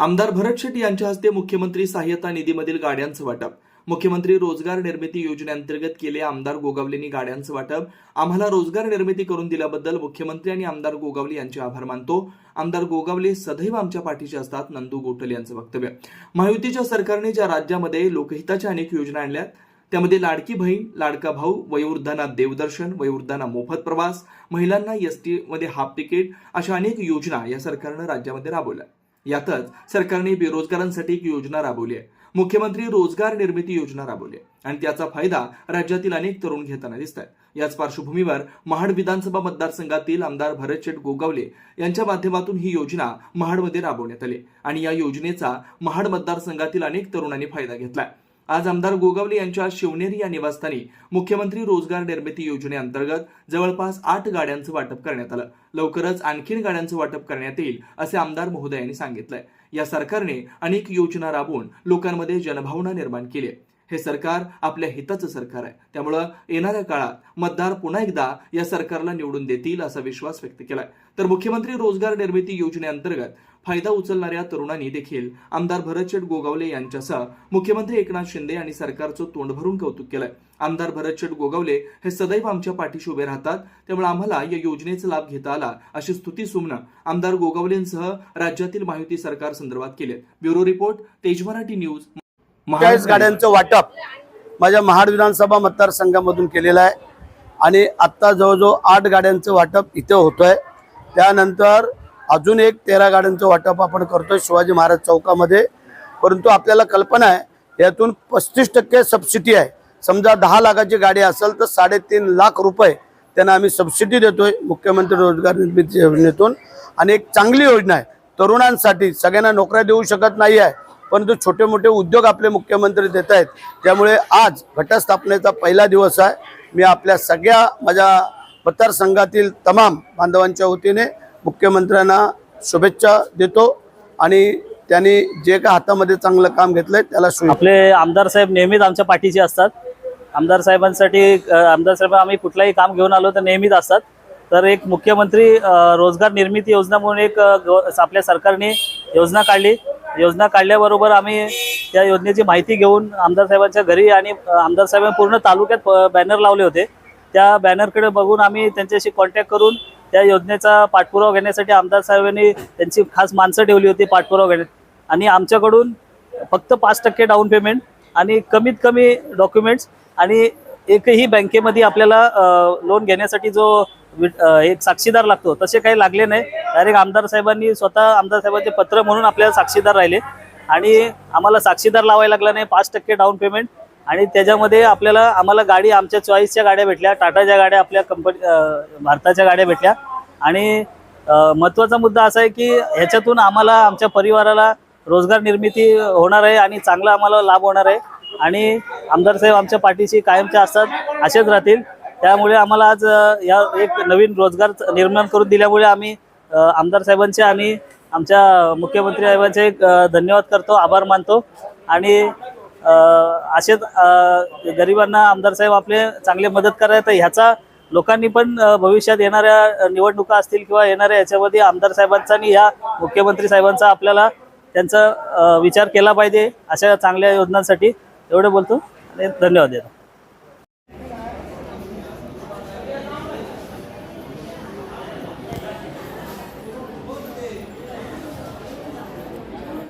आमदार भरत शेट्टी यांच्या हस्ते मुख्यमंत्री सहाय्यता निधीमधील गाड्यांचं वाटप. मुख्यमंत्री रोजगार निर्मिती योजनेअंतर्गत केले आमदार गोगावलेंनी गाड्यांचं वाटप. आम्हाला रोजगार निर्मिती करून दिल्याबद्दल मुख्यमंत्री आणि आमदार गोगावले यांचे आभार मानतो. आमदार गोगावले सदैव आमच्या पाठीचे असतात नंदू गोटल यांचं वक्तव्य. महायुतीच्या सरकारने ज्या राज्यामध्ये लोकहिताच्या अनेक योजना आणल्यात त्यामध्ये लाडकी बहीण लाडका भाऊ वयोवृद्धांना देवदर्शन वयोवृद्धांना मोफत प्रवास महिलांना एसटी मध्ये हाफ तिकीट अशा अनेक योजना या सरकारनं राज्यामध्ये राबवल्या. यातच सरकारने बेरोजगारांसाठी एक योजना राबवली आहे. मुख्यमंत्री रोजगार निर्मिती योजना राबवली आहे. आणि त्याचा फायदा राज्यातील अनेक तरुण घेताना दिसत आहेत याच पार्श्वभूमीवर महाड विधानसभा मतदारसंघातील आमदार भरत शेठ गोगावले यांच्या माध्यमातून ही योजना महाडमध्ये राबवण्यात आली आणि या योजनेचा महाड मतदारसंघातील अनेक तरुणांनी फायदा घेतलाय आज आमदार गोगावले यांच्या शिवनेरी या निवासस्थानी मुख्यमंत्री रोजगार निर्मिती योजनेअंतर्गत जवळपास आठ गाड्यांचं वाटप करण्यात आलं लवकरच आणखीन गाड्यांचं वाटप करण्यात येईल असे आमदार महोदयांनी सांगितलंय या सरकारने अनेक योजना राबवून लोकांमध्ये जनभावना निर्माण केली आहे. हे सरकार आपल्या हिताचं सरकार आहे. त्यामुळं येणाऱ्या काळात मतदार पुन्हा एकदा या सरकारला निवडून देतील असा विश्वास व्यक्त केलाय. तर मुख्यमंत्री रोजगार निर्मिती योजनेअंतर्गत फायदा उचलणाऱ्या तरुणांनी देखील आमदार भरतशेठ गोगावले यांच्यासह मुख्यमंत्री एकनाथ शिंदे आणि सरकारचं तोंड भरून कौतुक केलंय. आमदार भरतशेठ गोगावले हे सदैव आमच्या पाठीशी उभे राहतात. त्यामुळे आम्हाला या योजनेचा लाभ घेता आला अशी स्तुती सुमनं आमदार गोगावलेंसह राज्यातील माहिती सरकार संदर्भात केली ब्युरो रिपोर्ट तेज मराठी न्यूज चाळीस गाड्यांचं वाटप माझ्या महाड विधानसभा मतदारसंघामधून केलेलं आहे. आणि आत्ता जवळजवळ आठ गाड्यांचं वाटप इथे होतंय. त्यानंतर अजून एक तेरा गाड्यांचं वाटप आपण करतोय शिवाजी महाराज चौकामध्ये. परंतु आपल्याला कल्पना आहे यातून पस्तीस टक्के सबसिडी आहे. समजा दहा लाखाची गाडी असेल तर साडेतीन लाख रुपये त्यांना आम्ही सबसिडी देतोय मुख्यमंत्री रोजगार निर्मिती योजनेतून. आणि एक चांगली योजना आहे तरुणांसाठी. सगळ्यांना नोकऱ्या देऊ शकत नाही आहे परंतु छोटे मोठे उद्योग आपले मुख्यमंत्री देत आहेत त्यामुळे आज घटस्थापनेचा पहिला दिवस आहे. मी आपल्या सगळ्या माझ्या मतदारसंघातील तमाम बांधवांच्या वतीने मुख्यमंत्र्यांना शुभेच्छा देतो आणि त्यांनी जे काही हातामध्ये चांगलं काम घेतलंय त्याला आपले आमदार साहेब नेहमीच आमच्या पाठीचे असतात. आमदार साहेबांसाठी आमदार साहेब आम्ही कुठलाही काम घेऊन आलो तर नेहमीच असतात. तर एक मुख्यमंत्री रोजगार निर्मिती योजना म्हणून एक आपल्या सरकारने योजना काढली. योजना काढल्याबरोबर आम्ही त्या योजनेची माहिती घेऊन आमदार साहेबांच्या घरी आणि आमदार साहेबांनी पूर्ण तालुक्यात बॅनर लावले होते. त्या बॅनरकडे बघून आम्ही त्यांच्याशी कॉन्टॅक्ट करून त्या योजनेचा पाठपुरावा घेण्यासाठी आमदार साहेबांनी त्यांची खास माणसं ठेवली होती पाठपुरावा घेण्यात. आणि आमच्याकडून फक्त पाच टक्के डाऊन पेमेंट आणि कमीत कमी डॉक्युमेंट्स आणि एकही बँकेमध्ये आपल्याला लोन घेण्यासाठी जो एक साक्षीदार लागतो तसे काही लागले नाही. डायरेक्ट आमदार साहेबांनी स्वतः आमदार साहेबांचे पत्र म्हणून आपल्याला साक्षीदार राहिले. आणि आम्हाला साक्षीदार लावायला लागला नाही पाच टक्के डाऊन पेमेंट आणि त्याच्यामध्ये आपल्याला आम्हाला गाडी आमच्या चॉईसच्या गाड्या भेटल्या टाटाच्या गाड्या आपल्या कंपनी भारताच्या गाड्या भेटल्या. आणि महत्त्वाचा मुद्दा असा आहे की ह्याच्यातून आम्हाला आमच्या परिवाराला रोजगार निर्मिती होणार आहे आणि चांगला आम्हाला लाभ होणार आहे. आणि आमदार साहेब आमच्या पाठीशी कायमच्या असतात असेच राहतील. त्यामुळे आम्हाला आज या एक नवीन रोजगार निर्माण करून दिल्यामुळे आम्ही आमदार साहेबांचे आणि आमच्या मुख्यमंत्री साहेबांचे धन्यवाद करतो आभार मानतो. आणि असेच गरिबांना आमदार साहेब आपले चांगले मदत करायला तर ह्याचा लोकांनी पण भविष्यात येणाऱ्या निवडणुका असतील किंवा येणाऱ्या याच्यामध्ये आमदार साहेबांचा आणि या मुख्यमंत्री साहेबांचा आपल्याला त्यांचा विचार केला पाहिजे अशा चांगल्या योजनांसाठी. एवढं बोलतो? आणि धन्यवाद देतो